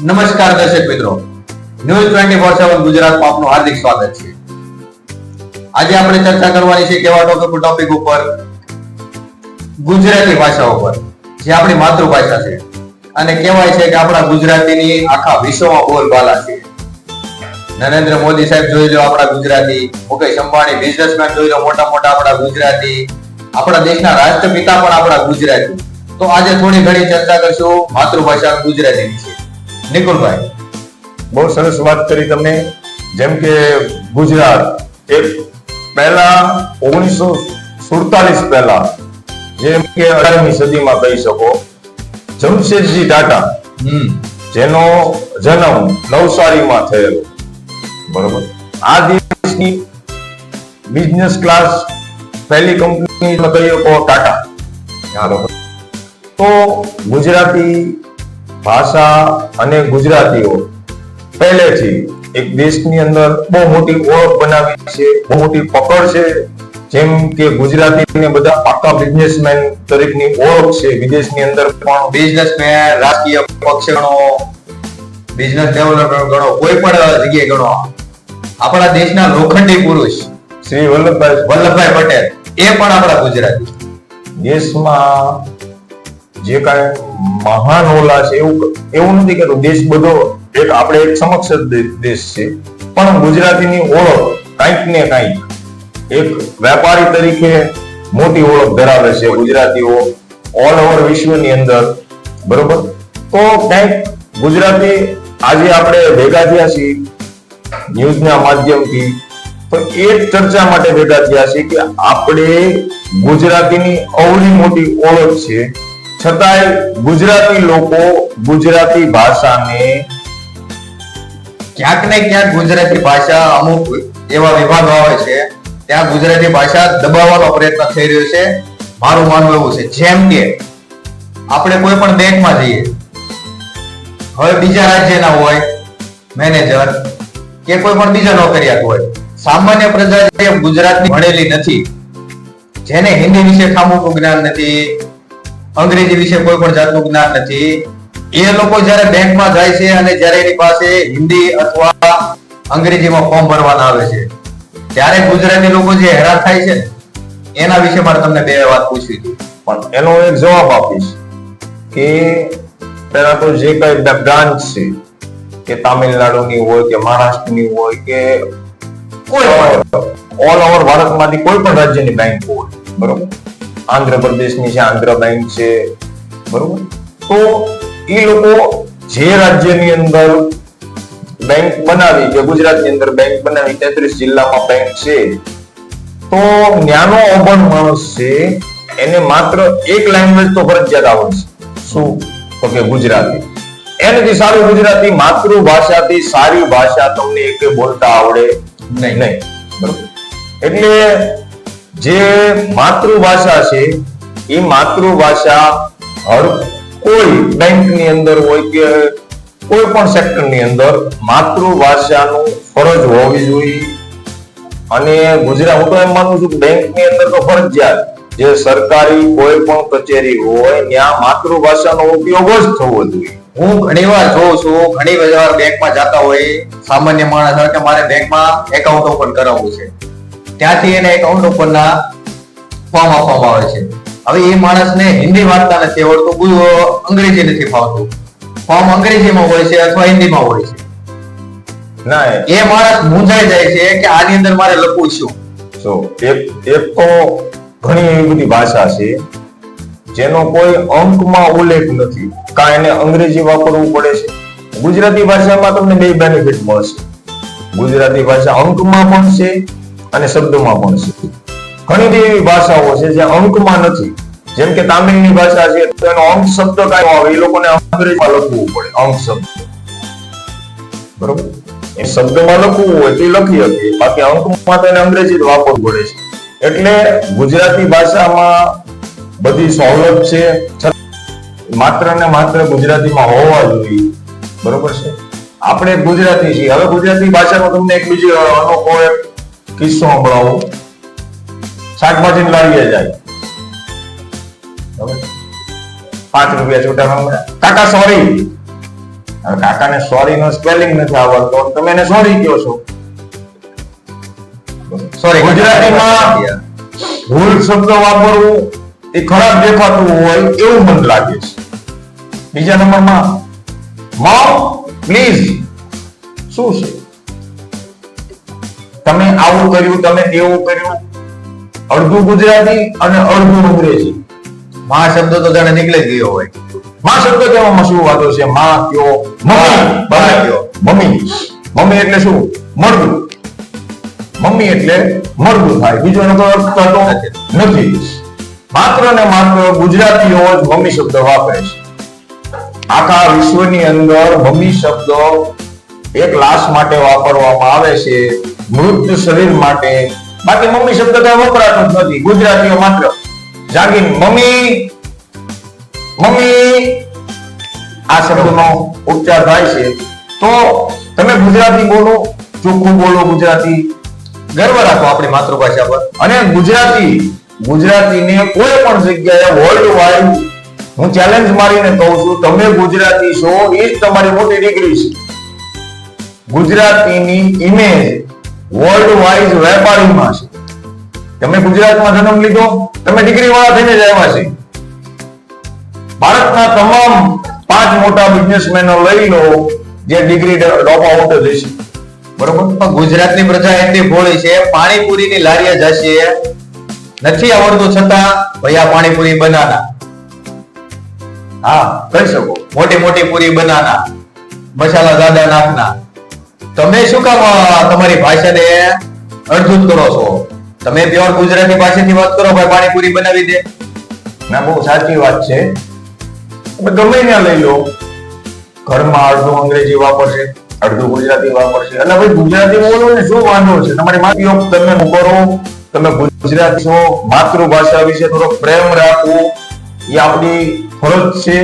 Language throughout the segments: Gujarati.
નમસ્કાર દર્શક મિત્રો. ન્યૂઝ ટ્વેન્ટી ફોર સેવન ગુજરાતમાં આપનું હાર્દિક સ્વાગત છે. આજે આપણે ચર્ચા કરવાની છે કેવા ટોપિક ટોપિક ઉપર? ગુજરાતી ભાષા ઉપર, જે આપણી માતૃભાષા છે. અને કહેવાય છે કે આપણા ગુજરાતીની આખા વિશ્વમાં બોલબાલા છે. નરેન્દ્ર મોદી સાહેબ જોઈ લો આપણા ગુજરાતી, મુકેશ અંબાણી બિઝનેસમેન જોઈ લો, મોટા મોટા આપણા ગુજરાતી, આપણા દેશના રાષ્ટ્રપિતા પણ આપણા ગુજરાતી. તો આજે થોડી ઘણી ચર્ચા કરશું માતૃભાષા ગુજરાતી વિશે નિકુલભાઈ બહુ સરસ વાત કરી તમે જેમ કે ગુજરાત એ પહેલા ઓગણીસો સુડતાલીસ પહેલા જેમ કે અઢારમી સદીમાં કહી શકો જમશેદજી ટાટા જેનો જન્મ નવસારીમાં થયેલો. બરોબર? આ દિવસની બિઝનેસ ક્લાસ પહેલી કંપની કહી શકો ટાટા. તો ગુજરાતી ભાષા અને ગુજરાતીઓ પહેલેથી એક દેશની અંદર બહુ મોટી ઓળખ બનાવી છે, બહુ મોટી પકડ છે. જેમ કે ગુજરાતીને બધા પાકા બિઝનેસમેન તરીકેની ઓળખ છે, વિદેશની અંદર પણ બિઝનેસમેન રાજકીય પક્ષ ગણો બિઝનેસ ડેવલપર ગણો, કોઈ પણ જગ્યાએ ગણો. આપણા દેશના લોખંડી પુરુષ શ્રી વલ્લભભાઈ વલ્લભભાઈ પટેલ, એ પણ આપણા ગુજરાતી દેશમાં જે કાંઈ મહાન ઓલા છે, એવું એવું નથી કે દેશ બધો એક આપણે એક સમક્ષ દેશ છે. પણ ગુજરાતીની ઓળખ કાંઈક ને કાંઈક એક વેપારી તરીકે મોટી ઓળખ ધરાવે છે ગુજરાતીઓ ઓલ ઓવર વિશ્વની અંદર. બરોબર? તો કંઈક ગુજરાતી આજે આપણે ભેગા થયા છીએ ન્યૂઝના માધ્યમથી. તો એ ચર્ચા માટે ભેગા થયા છે કે આપણે ગુજરાતીની અવળી મોટી ઓળખ છે. છતાંય ગુજરાતી લોકો ગુજરાતી ભાષાને ક્યાંક ને ક્યાંક ગુજરાતી ભાષા અમુક એવા વિભાગો આવે છે, ત્યાં ગુજરાતી ભાષા દબાવવાનો પ્રયત્ન થઈ રહ્યો છે. મારું માનવું એવું છે. જેમ કે આપણે કોઈ પણ બેંકમાં જઈએ, હવે બીજા રાજ્યના હોય, મેનેજર કે કોઈ પણ બીજા નોકરિયાત હોય, સામાન્ય પ્રજા જે ગુજરાતની ભણેલી નથી, જેને હિન્દી વિશે ખામુખું જ્ઞાન નથી અંગ્રેજી વિશે કોઈ પણ જાતનું જ્ઞાન નથી. એ લોકો જ્યારે બેંકમાં જાય છે અને જ્યારે એની પાસે હિન્દી અથવા અંગ્રેજીમાં ફોર્મ ભરવાના આવે છે ત્યારે ગુજરાતી લોકો જે હેરાન થાય છે એના વિશે મારે તમને બે વાત પૂછવી હતી. પણ એનો એક જવાબ આપીશ કે પેલા તો જે કઈ બ્રાન્ચ છે કે તામિલનાડુની હોય કે મહારાષ્ટ્રની હોય કે કોઈ ઓલ ઓવર ભારતમાંથી કોઈ પણ રાજ્યની બેંક હોય બરોબર? આંધ્રપ્રદેશની છે આંધ્ર બેંક છે, બરોબર? તો એ લોકો જે રાજ્યની અંદર બેંક બનાવી કે ગુજરાતની અંદર બેંક બનાવી, તેત્રીસ જિલ્લામાં બેંક છે, તો ન્યાનો અભણ માણસ છે, એને માત્ર એક લેંગ્વેજ તો ફરજિયાત આવડશે શું? તો કે ગુજરાતી. એનાથી સારું ગુજરાતી માતૃભાષાથી સારી ભાષા તમને એક બોલતા આવડે નહીં. નહીં. બરોબર? એટલે જે માતૃભાષા છે, એ માતૃભાષા હર કોઈ બેંકની અંદર હોય કે કોઈ પણ સેક્ટરની અંદર માતૃભાષાનું ફરજ હોવી જોઈએ. અને ગુજરાત, હું તો એમ માનું છું કે બેંકની અંદર તો ફરજિયાત જે સરકારી કોઈ પણ કચેરી હોય, ત્યાં માતૃભાષાનો ઉપયોગ જ થવો જોઈએ. હું ઘણી વાર જોઉં છું, ઘણી વાર બેંકમાં જતા હોય, સામાન્ય માણસ કે મારે બેંકમાં એકાઉન્ટ ઓપન કરાવવું છે. ત્યાંથી એને એકાઉન્ટ ઓપનના ફોર્મ આપવામાં આવે છે. હવે એ માણસને હિન્દી વાંચતા નથી આવડતું અંગ્રેજી નથી ફાવતું. ફોર્મ અંગ્રેજીમાં હોય છે અથવા હિન્દીમાં હોય છે. ના એ માણસ મૂંઝાઈ જાય છે કે આની અંદર મારે લખવું શું? જો એક એક તો ઘણી એવી બધી ભાષા છે જેનો કોઈ અંકમાં ઉલ્લેખ નથી. કાં એને અંગ્રેજી વાપરવું પડે છે? ગુજરાતી ભાષામાં તમને બે બેનિફિટ મળશે. ગુજરાતી ભાષા અંકમાં પણ છે અને શબ્દમાં પણ છે ઘણી બધી એવી ભાષાઓ છે જે અંકમાં નથી. જેમ કે તામિલની ભાષા છે, તો એનો અંક શબ્દ કયો આવે, એ લોકોને અંગ્રેજીમાં લખવું પડે, અંક શબ્દ. બરોબર? એ શબ્દમાં લખવું હોય તો એ લખી શકે બાકી અંકમાં તો એને અંગ્રેજી જ વાપરવું પડે છે. એટલે ગુજરાતી ભાષામાં બધી સવલત છે. માત્ર ને માત્ર ગુજરાતીમાં હોવા જોઈએ. બરોબર છે? આપણે ગુજરાતી છીએ. હવે ગુજરાતી ભાષાનો તમને એક બીજો અનોખો એક કિસ્સો સંભળાવો. શાકભાજી લાવીએ જાય. પાંચ રૂપિયા છૂટા કાકા સોરી કાકાને સોરી નો સ્પેલિંગ નથી આવડતો. તમે એને સોરી કહો છો. સોરી ગુજરાતીમાં ભૂલ શબ્દ વાપરવું એ ખરાબ દેખાતું હોય એવું મને લાગે છે. બીજા નંબરમાં મોમ પ્લીઝ શું છે? તમે આવું કર્યું, તમે એવું કર્યું. અડધું ગુજરાતી અને અડધું અંગ્રેજી. માં શબ્દ તો જાણે નીકળી ગયો હોય. માં શબ્દ કહેવામાં શું વાતો છે? માં કયો, મમ્મી. બા કયો. મમ્મી. મમ્મી એટલે શું? મળવું મમ્મી એટલે મળવું થાય. બીજો એનો અર્થ થતો નથી. માત્ર ને માત્ર ગુજરાતીઓ જ મમ્મી શબ્દ વાપરે છે. આખા વિશ્વની અંદર મમ્મી શબ્દ એક લાશ માટે વાપરવામાં આવે છે. મૃત શરીર માટે. બાકી મમ્મી શબ્દ કઈ વપરાતો નથી. ગુજરાતીઓ માત્ર જાગીન, મમ્મી મમ્મી. આ શબ્દનો ઉચ્ચાર થાય છે. તો તમે ગુજરાતી બોલો, ચોખ્ખું બોલો ગુજરાતી. ગર્વ રાખો આપણી માતૃભાષા પર. અને ગુજરાતી, ગુજરાતીને કોઈ પણ જગ્યાએ વર્લ્ડ વાઇડ હું ચેલેન્જ મારીને કહું છું, તમે ગુજરાતી છો, એ જ તમારી મોટી ડિગ્રી છે. ગુજરાતીની ઇમેજ વર્લ્ડ વાઇઝ વેપારીમાં છે. તમે ગુજરાતમાં જન્મ લીધો, તમે ડિગ્રી વાળા થઈને જ આવ્યા છે. ભારતના તમામ પાંચ મોટા બિઝનેસમેનો લઈ લો, જે ડિગ્રી ડ્રોપ આઉટ જ હશે. બરોબર? પણ ગુજરાતની પ્રજા એટલી ભોળી છે, પાણીપુરીની લારીએ જશે. નથી આવડતું છતાં ભૈયા પાણીપુરી બનાના. હા, કહી શકો. મોટી મોટી પૂરી બનાના. મસાલા દાદા નાખના. તમે શું કામ તમારી ભાષાને અડધૂત કરો છો? તમે પ્યોર ગુજરાતી ભાષાની વાત કરો, ભાઈ પાણીપુરી બનાવી દે. ના, બહુ સાચી વાત છે. ગમે ત્યાં લઈ લો. ઘરમાં અડધું અંગ્રેજી વાપરશે, અડધું ગુજરાતી વાપરશે. એટલે ભાઈ ગુજરાતી બોલો ને શું વાંધો છે? તમારી માતી તમે કરો? તમે ગુજરાતી છો, માતૃભાષા વિશે થોડો પ્રેમ રાખવો એ આપણી ફરજ છે.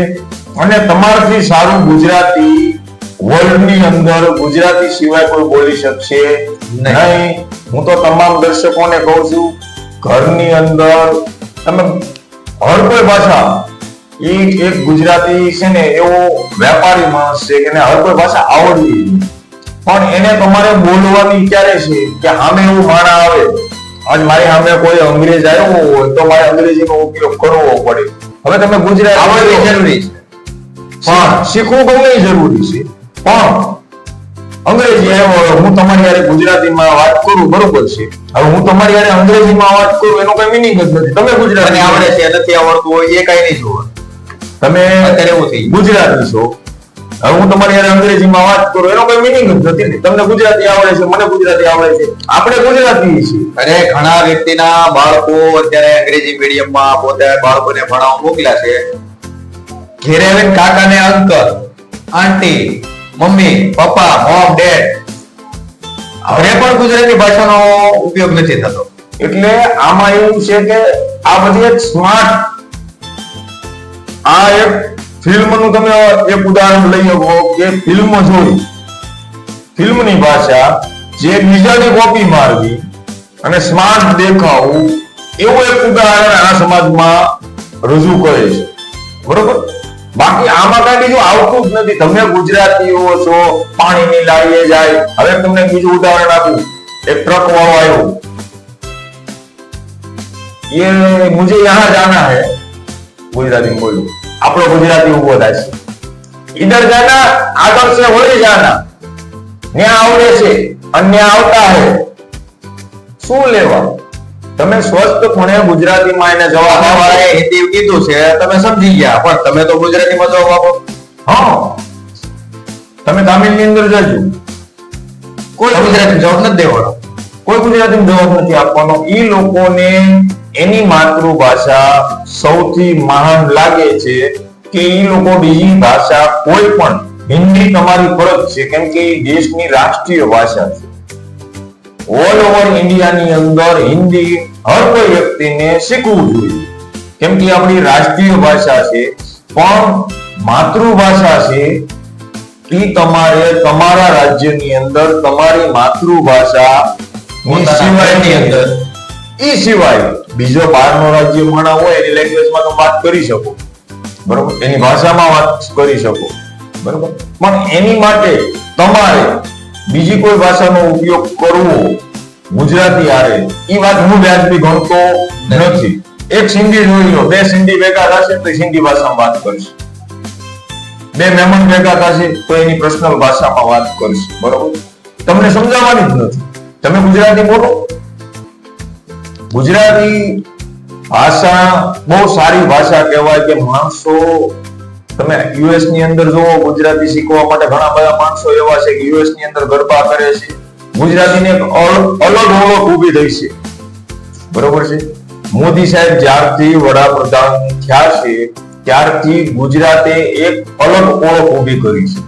અને તમારાથી સારું ગુજરાતી વર્લ્ડની અંદર ગુજરાતી સિવાય કોઈ બોલી શકશે નહીં. હું તો તમામ દર્શકોને કહું છું ઘરની અંદર તમે હર કોઈ ભાષા એ એક ગુજરાતી છે ને એવો વેપારી માણસ છે કે હર કોઈ ભાષા આવડવી. પણ એને તમારે બોલવાની ક્યારે છે કે સામે એવું માણા આવે? આજ મારી સામે કોઈ અંગ્રેજ આવ્યો હોય તો મારે અંગ્રેજીનો ઉપયોગ કરવો પડે. હવે તમે ગુજરાતી આવડવી જરૂરી છે. પણ શીખવું ગમે જરૂરી છે. પણ અંગ્રેજી આવ્યો હું તમારી યારે ગુજરાતીમાં વાત કરું બરોબર છે. હવે હું તમારી યારે અંગ્રેજીમાં વાત કરું એનો કઈ મિનિંગ જ નથી. તમે ગુજરાતી આવડે છે નથી આવડતું હોય એ કઈ નહીં જોવે. તમે અત્યારે એવું થઈ ગુજરાતી છો. હવે હું તમારી હારે અંગ્રેજીમાં વાત કરું એનો કોઈ મિનિંગ જ નથી. તમને ગુજરાતી આવડે છે મને ગુજરાતી આવડે છે. આપણે ગુજરાતી છીએ. અરે ઘણા વ્યક્તિના બાળકો અત્યારે અંગ્રેજી મીડિયમમાં પોતે બાળકોને ભણાવવા મોકલ્યા છે. ઘેરે કાકા કાકાને uncle aunty mummy, papa, mom, dad. હવે પણ ગુજરાતી ભાષાનો ઉપયોગ નથી થતો. એટલે આમાં એવું છે કે આ બધી એક સ્માર્ટ આ એક ફિલ્મનું તમે એક ઉદાહરણ લઈ શકો કે ફિલ્મ જોઈ ફિલ્મની ભાષા જે બીજાની કોપી મારવી અને સ્માર્ટ દેખાવું, એવું એક ઉદાહરણ આ સમાજમાં રજૂ કરે છે. બરોબર? બાકી આમાં કઈ બીજું આવતું જ નથી તમે ગુજરાતીઓ છો પાણીની લારીએ જાય હવે તમને બીજું ઉદાહરણ આપું એક ટ્રક વાળો આવ્યો ये मुझे यहाँ जाना है गुजराती में बोलो આપણો ગુજરાતી ઉભો થાય છે ઇધર જાના આગળ से વળી જાના ન્યા આવડે છે અને ન્યા આવતા હે શું લેવા તમે સ્વસ્થપણે ગુજરાતીમાં એને જવાબ આપો. વાળાએ હિન્દી કીધું છે તમે સમજી ગયા પણ તમે તો ગુજરાતીમાં જવાબ આપો. હા. તમે તામિલની અંદર જજો. કોઈ ગુજરાતી જવાબ નથી દેવાનો. કોઈ ગુજરાતી જવાબ નથી આપવાનો. એ લોકોને એની માતૃભાષા સૌથી મહાન લાગે છે કે ઈ લોકો બીજી ભાષા કોઈ પણ હિન્દી તમારી ફરજ છે કેમ કે એ દેશની રાષ્ટ્રીય ભાષા છે. ઓલ ઓવર ઇન્ડિયાની અંદર હિન્દી હર કોઈ વ્યક્તિને શીખવું જોઈએ. કેમ કે આપણી રાષ્ટ્રીય ભાષા છે પણ માતૃભાષા છે એ તમારે તમારા રાજ્યની અંદર તમારી માતૃભાષા સિવાયની અંદર. એ સિવાય બીજો બહારનો રાજ્ય માણા હોય એની લેંગ્વેજમાં તમે વાત કરી શકો. બરોબર? એની ભાષામાં વાત કરી શકો. બરોબર? પણ એની માટે તમારે બીજી કોઈ ભાષાનો ઉપયોગ કરવો ગુજરાતી આરે એ વાત હું વ્યાજબી ગણતો નથી. એક સિંધી જોઈ લો, બે સિંધી ભેગા થશે તો સિંધી ભાષામાં વાત કરશે. બે મહેમાન ભેગા થશે તો એની પર્સનલ ભાષામાં વાત કરશે, બરોબર? તમને સમજાવવાની જ નથી. તમે ગુજરાતી બોલો. ગુજરાતી ભાષા બહુ સારી ભાષા કહેવાય કે માણસો તમે યુએસની અંદર જુઓ, ગુજરાતી શીખવા માટે ઘણા બધા માણસો એવા છે કે યુએસની અંદર ગરબા કરે છે. ગુજરાતીને એક અલગ ઓળખ ઊભી થઈ છે. બરોબર છે? મોદી સાહેબ જ્યારથી વડાપ્રધાન થયા છે, ત્યારથી ગુજરાતે એક અલગ ઓળખ ઊભી કરી છે.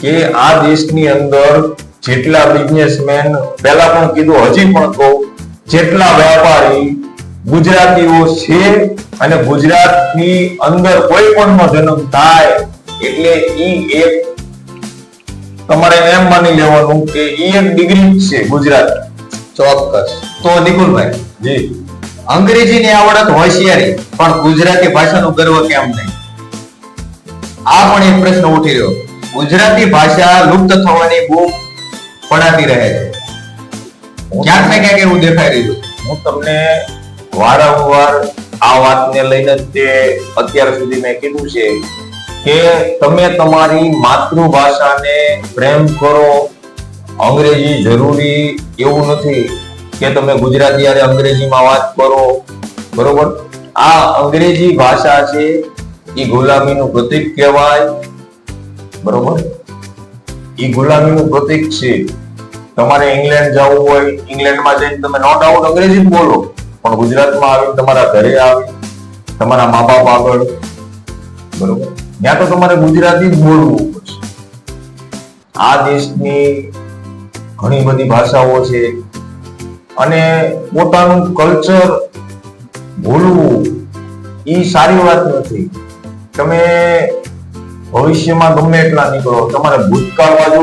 કે આ દેશની અંદર જેટલા બિઝનેસમેન પહેલા પણ કીધું, હજી પણ કહું, જેટલા વેપારી ગુજરાતીઓ છે અને ગુજરાતની અંદર કોઈ પણનો જન્મ થાય એટલે ઈ એક તમારે એમ માની લેવાનું કે ઈ એક ડિગ્રી છે ગુજરાત. ચોક્કસ. તો નિકુલભાઈ જી. અંગ્રેજીની આવડત હોશિયારી પણ ગુજરાતી ભાષાનું ગર્વ કેમ નહીં? આ પણ એક પ્રશ્ન ઉઠી રહ્યો. ગુજરાતી ભાષા લુપ્ત થવાની બૂમ પડાતી રહે છે. ક્યાંક ને ક્યાંક એવું દેખાઈ રહ્યું. હું તમને વારંવાર આ વાતને લઈને તે અત્યાર સુધી મેં કીધું છે કે તમે તમારી માતૃભાષાને પ્રેમ કરો. અંગ્રેજી જરૂરી એવું નથી કે તમે ગુજરાતી અને અંગ્રેજીમાં વાત કરો. બરોબર? આ અંગ્રેજી ભાષા છે એ ગુલામીનું પ્રતીક કહેવાય. બરોબર? એ ગુલામીનું પ્રતીક છે. તમારે ઇંગ્લેન્ડ જવું હોય, ઇંગ્લેન્ડમાં જઈને તમે નો ડાઉટ અંગ્રેજી જ બોલો. પણ ગુજરાતમાં આવી તમારા ઘરે આવી, તમારા મા બાપ આગળ, બરોબર? ત્યાં તો તમારે ગુજરાતી જ બોલવું પડશે. આ દેશની ઘણી બધી ભાષાઓ છે અને પોતાનું કલ્ચર ભૂલવું એ સારી વાત નથી. તમે ભવિષ્યમાં ગમે એટલા નીકળો, તમારે ભૂતકાળ બાજુ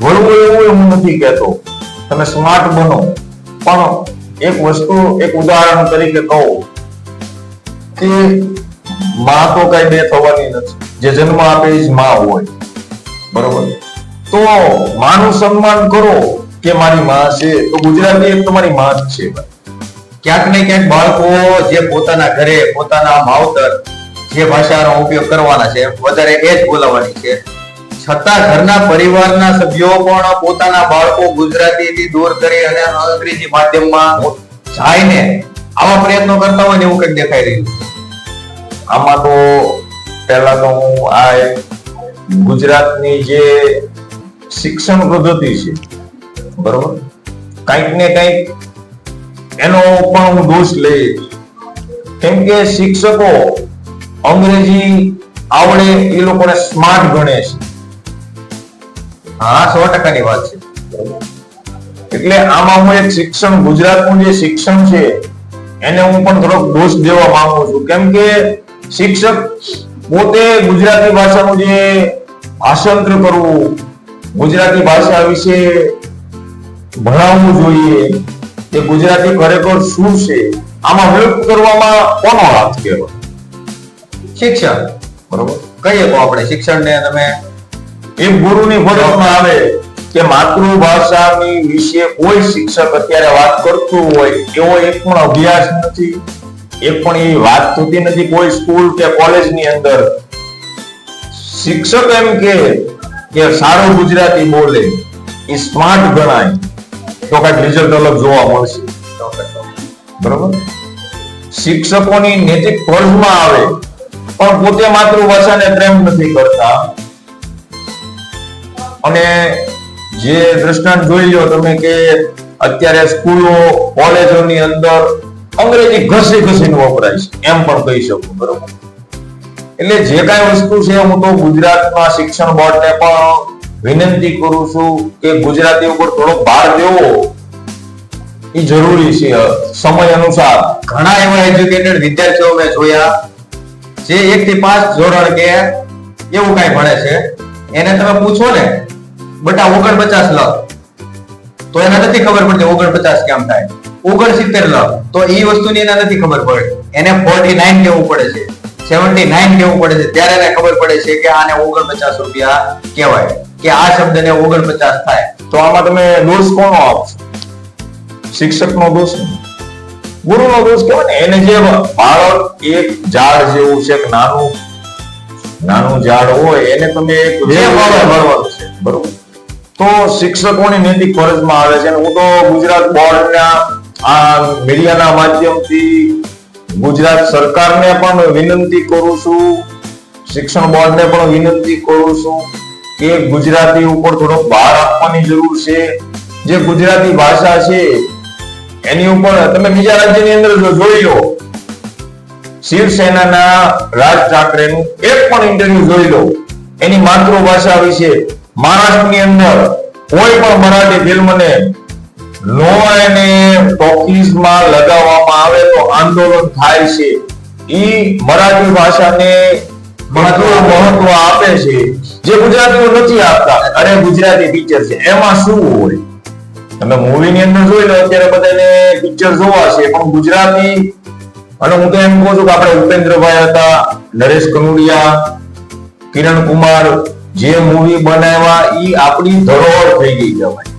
વળવું એવું હું નથી કહેતો. તમે સ્માર્ટ બનો. પણ એક વસ્તુ, એક ઉદાહરણ તરીકે કહું કે માં તો કઈ બે થવાની નથી. જે જન્મ આપે એ જ માં હોય. બરોબર? તો માનું સન્માન કરો કે મારી માં છે. તો ગુજરાતી એક તમારી માં જ છે. ક્યાંક ને ક્યાંક બાળકો જે પોતાના ઘરે, પોતાના માવતર જે ભાષાનો ઉપયોગ કરવાના છે, વધારે એ જ બોલાવવાની છે. છતાં ઘરના પરિવારના સભ્યો પણ પોતાના બાળકો ગુજરાતીથી દૂર કરી અને અંગ્રેજી માધ્યમમાં જાયને આવા પ્રયત્નો કરતા હોય ને એવું કંઈક દેખાઈ રહ્યું. આમાં તો પહેલા તો હું આ ગુજરાતની જે શિક્ષણ પદ્ધતિ છે, બરોબર? કંઈક ને કંઈક એનો પણ હું દોષ લઈશ. કેમ કે શિક્ષકો અંગ્રેજી આવડે એ લોકોને સ્માર્ટ ગણે છે. હા સો ટકાની વાત છે. એટલે આમાં હું એક શિક્ષણ ગુજરાતનું જે શિક્ષણ છે એને હું પણ થોડોક દોષ દેવા માંગુ છું. કેમ કે શિક્ષક પોતે ગુજરાતી ભાષાનું જે ભાષાંતર કરવું ગુજરાતી ભાષા વિશે ભણાવવું જોઈએ કે ગુજરાતી ખરેખર શું છે આમાં વિલુપ્ત કરવામાં કોનો હાથ કહેવાય શિક્ષણ. બરોબર? કહીએ તો આપણે શિક્ષણને તમે એક ગુરુની ફરજમાં આવે કે માતૃભાષાની વિશે કોઈ શિક્ષક અત્યારે વાત કરતું હોય, એવો એક પણ અભ્યાસ નથી. એક પણ એવી વાત થતી નથી કોઈ સ્કૂલ કે કોલેજની અંદર. શિક્ષક એમ કે કે સારું ગુજરાતી બોલે, એ સ્માર્ટ ગણાય. તો કંઈક રિઝલ્ટ અલગ જોવા મળશે. બરોબર? શિક્ષકોની નૈતિક ફરજમાં આવે, પણ પોતે માતૃભાષાને પ્રેમ નથી કરતા. અને જે દ્રષ્ટાંત જોઈ લો તમે કે અત્યારે સ્કૂલો, કોલેજોની અંદર અંગ્રેજી ઘસી ઘસીને વપરાય છે. એમ પણ કહી શકું, બરોબર? એટલે જે કાંઈ વસ્તુ છે, હું તો ગુજરાતમાં શિક્ષણ બોર્ડને પણ વિનંતી કરું છું કે ગુજરાતી ઉપર થોડો ભાર દેવો. એ જરૂરી છે, સમય અનુસાર. ઘણા એવા એજ્યુકેટેડ વિદ્યાર્થીઓ મેં જોયા, જે એક થી પાંચ ધોરણ કે એવું કઈ ભણે છે. એને તમે પૂછો ને બટા ઓગણપચાસ લખ. તો એને નથી ખબર પડતી ઓગણપચાસ કેમ થાય. ઓગણસિત્તેર લખ. તો એ વસ્તુની એને નથી ખબર પડે. એને ફોર્ટી નાઇન કેવું પડે છે. સેવન્ટી નાઇન કેવું પડે છે. ત્યારે એને ખબર પડે છે કે આને ઓગણપચાસ રૂપિયા કહેવાય. કે આ શબ્દને ઓગણપચાસ થાય. તો આમાં તમે દોષ કોનો આપશો શિક્ષકનો દોષ ગુરુ ગુરુનો દોષ કહેવાય ને? એને જે બાળક એક ઝાડ જેવું છે નાનું? નાનું ઝાડ હોય એને તમે એક છે. બરોબર. તો શિક્ષકોની નૈતિક ફરજમાં આવે છે. હું તો ગુજરાત બોર્ડના આ મીડિયાના માધ્યમથી ગુજરાત સરકારને પણ વિનંતી કરું છું, શિક્ષણ બોર્ડને પણ વિનંતી કરું છું કે ગુજરાતી ઉપર થોડો ભાર આપવાની જરૂર છે. જે ગુજરાતી ભાષા છે, એની ઉપર તમે બીજા રાજ્યની અંદર જોઈ લો, શિવસેનાના રાજ ઠાકરેનું એક પણ ઇન્ટરવ્યુ જોઈ લો. એની માતૃભાષા વિશે મહારાષ્ટ્રની અંદર કોઈ પણ મરાઠી ફિલ્મને નો એને ટોકીઝમાં લગાવવામાં આવે તો આંદોલન થાય છે. ઈ મરાઠી ભાષાને મહત્વ આપે છે. જે ગુજરાતીઓ નથી આપતા, અરે ગુજરાતી પિક્ચર છે. એમાં શું હોય? તમે મૂવી ની અંદર જોઈ લો, અત્યારે બધાને પિક્ચર જોવા છે, પણ ગુજરાતી, અને હું તો એમ કહું છું કે આપણે ઉપેન્દ્રભાઈ હતા, નરેશ કનુડિયા, કિરણ કુમાર જે મૂવી બનાવ્યા એ આપણી ધરોહર થઈ ગઈ કહેવાય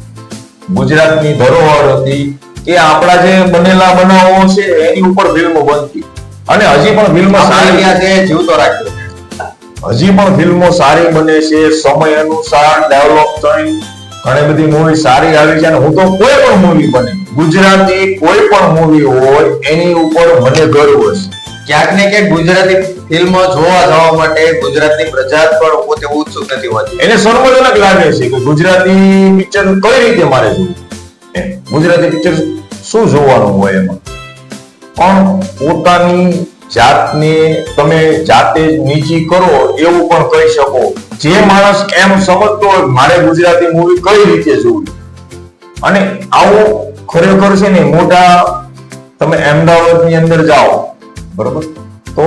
ગુજરાતની ધરોહર હતી કે આપણા જે બનેલા બનાવો છે એની ઉપર ફિલ્મ બનતી. અને હજી પણ ફિલ્મ સારી છે જીવતો રાખ્યો હજી પણ ફિલ્મો સારી બને છે સમય અનુસાર ડેવલપ થઈ. ઘણી બધી મૂવી સારી આવી છે અને હું તો કોઈ પણ મૂવી બને. ગુજરાતી કોઈ પણ મૂવી હોય એની ઉપર મને ગર્વ છે. ક્યાંક ને ક્યાંક ગુજરાતી ફિલ્મ જોવા જવા માટે ગુજરાતની પ્રજા પણ પોતે ઉત્સુક નથી હોતી. એને સર્વજનક લાગે છે કે ગુજરાતી પિક્ચર કઈ રીતે મારે જોવું? ગુજરાતી પિક્ચર શું જોવાનું હોય એમાં? પણ પોતાની જાતને તમે જાતે જ નીચી કરો એવું પણ કહી શકો. જે માણસ એમ સમજતો હોય મારે ગુજરાતી મૂવી કઈ રીતે જોવી? અને આવું ખરેખર છે ને મોટા તમે અમદાવાદની અંદર જાઓ બરોબર? તો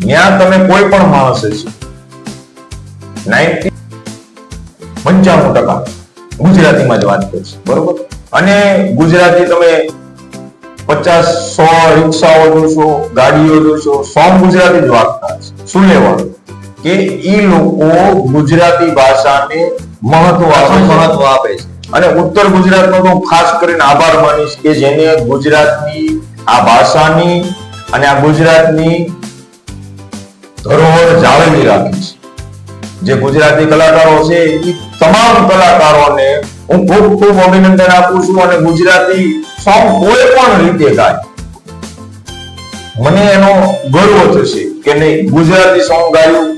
ત્યાં તમે કોઈ પણ માણસ છે નાઇન્ટી પંચાણું ટકા ગુજરાતીમાં જ વાત કરશે બરોબર? અને ગુજરાતી તમે પચાસ સો રિક્ષાઓ જોશો ગાડીઓ જોશો સો ગુજરાતી જ વાગતા હશે. શું લેવાનું? કે એ લોકો ગુજરાતી ભાષાને મહત્વ આપે મહત્વ આપે છે. અને ઉત્તર ગુજરાતનો તો ખાસ કરીને આભાર માનીશ કે જેને ગુજરાતની આ ભાષાની અને આ ગુજરાતની ધરોહર જાળવી રાખી છે. જે ગુજરાતી કલાકારો છે એ તમામ કલાકારોને હું ખૂબ ખૂબ અભિનંદન આપું છું અને ગુજરાતી સોંગ કોઈ પણ રીતે ગાય. મને એનો ગર્વ થશે કે નહીં, ગુજરાતી સોંગ ગાયું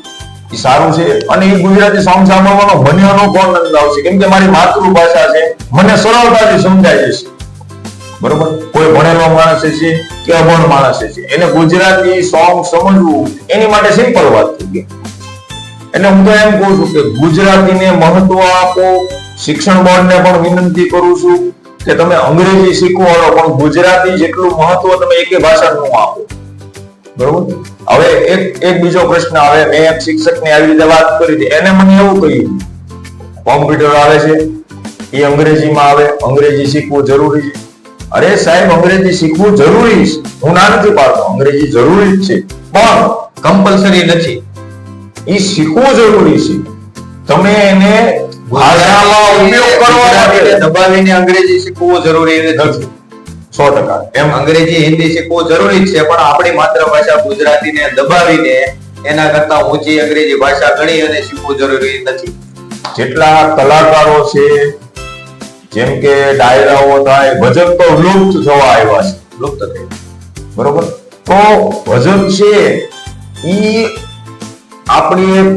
એ સારું છે. અને એ ગુજરાતી સોંગ સાંભળવાનો મને કોણ આનંદ આવશે. કેમ કે મારી માતૃભાષા છે, મને સરળતાથી સમજાય જશે. બરોબર? કોઈ ભણેલો માણસ છે કે અભણ માણસ છે એને ગુજરાતી સોંગ સમજવું, એની માટે સિમ્પલ વાત થઈ ગઈ. એટલે હું તો એમ કહું છું કે ગુજરાતીને મહત્વ આપો, શિક્ષણ બોર્ડને પણ વિનંતી કરું છું કે તમે અંગ્રેજી શીખવાડો પણ ગુજરાતી જેટલું મહત્વ તમે એકે ભાષાનું આપો. બરોબર? હવે એક એક બીજો પ્રશ્ન આવે, મેં એક શિક્ષકને આવી રીતે વાત કરી એને મને એવું કહ્યું કોમ્પ્યુટર આવે છે, એ અંગ્રેજીમાં આવે, અંગ્રેજી શીખવું જરૂરી છે. અરે સાહેબ અંગ્રેજી શીખવું જરૂરી છે. હું ના નથી પાડતો. અંગ્રેજી જરૂરી જ છે. પણ કમ્પલસરી નથી. એ શીખવું જરૂરી છે. તમે એને ભાષામાં ઉપયોગ કરવા માટે. દબાવીને અંગ્રેજી શીખવું જરૂરી નથી. નથી સો ટકા. એમ અંગ્રેજી હિન્દી શીખવું જરૂરી છે પણ આપણી માતૃભાષા ગુજરાતીને દબાવીને એના કરતા ઊંચી અંગ્રેજી ભાષા ગણી અને શીખવું જરૂરી નથી. જેટલા કલાકારો છે જેમ કે ડાયરાઓ થાય, ભજન તો લુપ્ત થવા આવ્યા છે. લુપ્ત થઈ બરોબર? તો ભજન છે, ઈ આપણી એક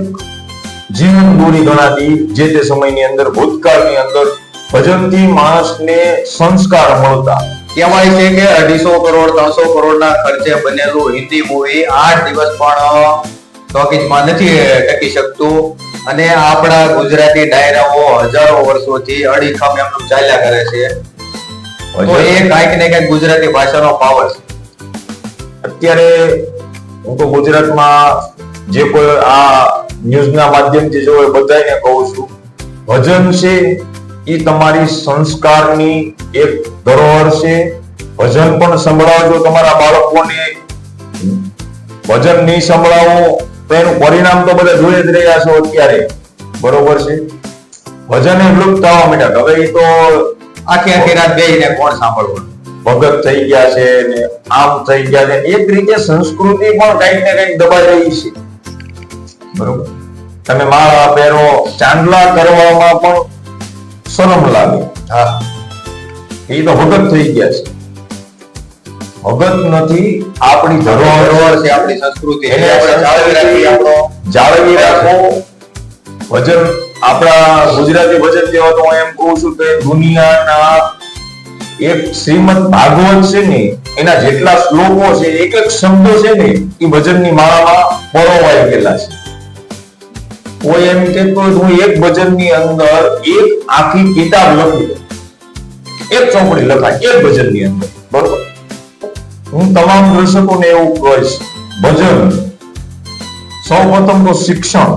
જીવન દોરી ગણાતી, જે તે સમયની અંદર, ભૂતકાળની અંદર ભજનથી માણસને સંસ્કાર મળતા. કહેવાય છે કે અઢીસો કરોડ, ત્રણસો કરોડના ખર્ચે બનેલું હિન્દી મૂવી આઠ દિવસ પણ ટોકીજમાં નથી ટકી શકતું. અને આપણા ગુજરાતી ડાયરાઓ હજારો વર્ષોથી અડીખમ એમનું ચાલ્યા કરે છે. તો એ કાંઈક ને કાંઈક ગુજરાતી ભાષાનો પાવર છે. અત્યારે હું તો ગુજરાતમાં જે કોઈ આ ન્યૂઝના માધ્યમથી જો બધાને કહું છું ભજન છે એ તમારી સંસ્કારની એક ધરોહર છે. ભજન પણ સંભળાવજો તમારા બાળકોને. ભજન નહીં સંભળાવો તો એનું પરિણામ તો બધા જોઈ જ રહ્યા છો અત્યારે. બરોબર છે? ભજન એ લુપ્ત થવા માંડ્યા. હવે એ તો આખી આખી રાત બેહીને કોણ સાંભળવું ભગત થઈ ગયા છે ને આમ થઈ ગયા છે. એક રીતે સંસ્કૃતિ પણ કંઈક ને કંઈક દબાઈ રહી છે. બરોબર? તમે માળા પહેરો ચાંદલા કરવામાં પણ શરમ લાગે. હા. એ તો ભગત થઈ ગયા છે. ભગત નથી આપણી ધરોહર છે આપણી સંસ્કૃતિ એને આપણે જાળવી રાખવી આપણો. જાળવી રાખો. ભજન આપણા ગુજરાતી ભજન કહેવા તો હું એમ કહું છું કે દુનિયાના એક શ્રીમદ ભાગવત છે ને એના જેટલા શ્લોકો છે એક એક શબ્દો છે ને એ ભજનની માળામાં પરોવાઈ ગયેલા છે. કોઈ એમ કે તો હું એક ભજનની અંદર એક આખી કિતાબ લખી દઉં. એક ચોપડી લખાય એક ભજનની અંદર. બરોબર? હું તમામ દર્શકોને એવું કહીશ, ભજન. સૌ પ્રથમ તો શિક્ષણ.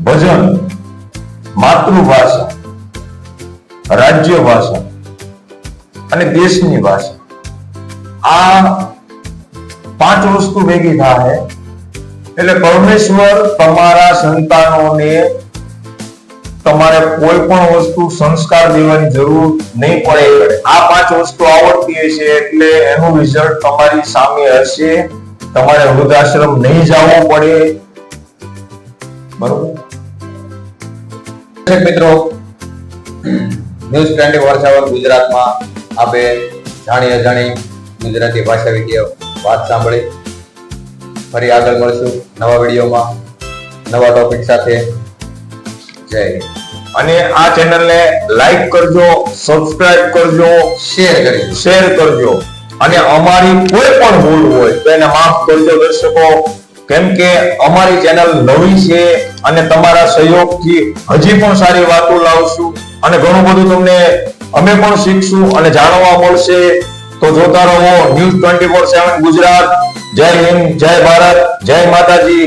ભજન, માતૃભાષા, રાજ્ય ભાષા અને દેશની ભાષા. આ પાંચ વસ્તુ ભેગી થાય. એટલે પરમેશ્વર તમારા સંતાનોને તમારે કોઈ પણ વસ્તુ સંસ્કાર દેવાની જરૂર નહીં પડે. આ પાંચ વસ્તુ આવડતી હશે એટલે એનું રિઝલ્ટ તમારી સામે હશે. તમારે વૃદ્ધાશ્રમ નહીં જવું પડે. બરોબર? મિત્રો, ન્યૂઝ ટ્વેન્ટી ફોર સેવન ગુજરાતમાં આપે જાણી અજાણી ગુજરાતી ભાષા વિશે વાત સાંભળી. ફરી આગળ મળશું નવા વિડીયોમાં. નવા ટોપિક સાથે. જય અને આ ચેનલને લાઈક કરજો સબસ્ક્રાઇબ કરજો શેર કરી શેર કરજો. અને અમારી કોઈ પણ ભૂલ હોય તો એને માફ કરજો દર્શકો. કેમ કે અમારી ચેનલ નવી છે અને તમારા સહયોગથી હજી પણ સારી વાતો લાવશું. અને ઘણું બધું તમને અમે પણ શીખશું અને જાણવા મળશે. તો જોતા રહો news twenty four seven Gujarat. જય હિન્દ જય ભારત જય માતાજી.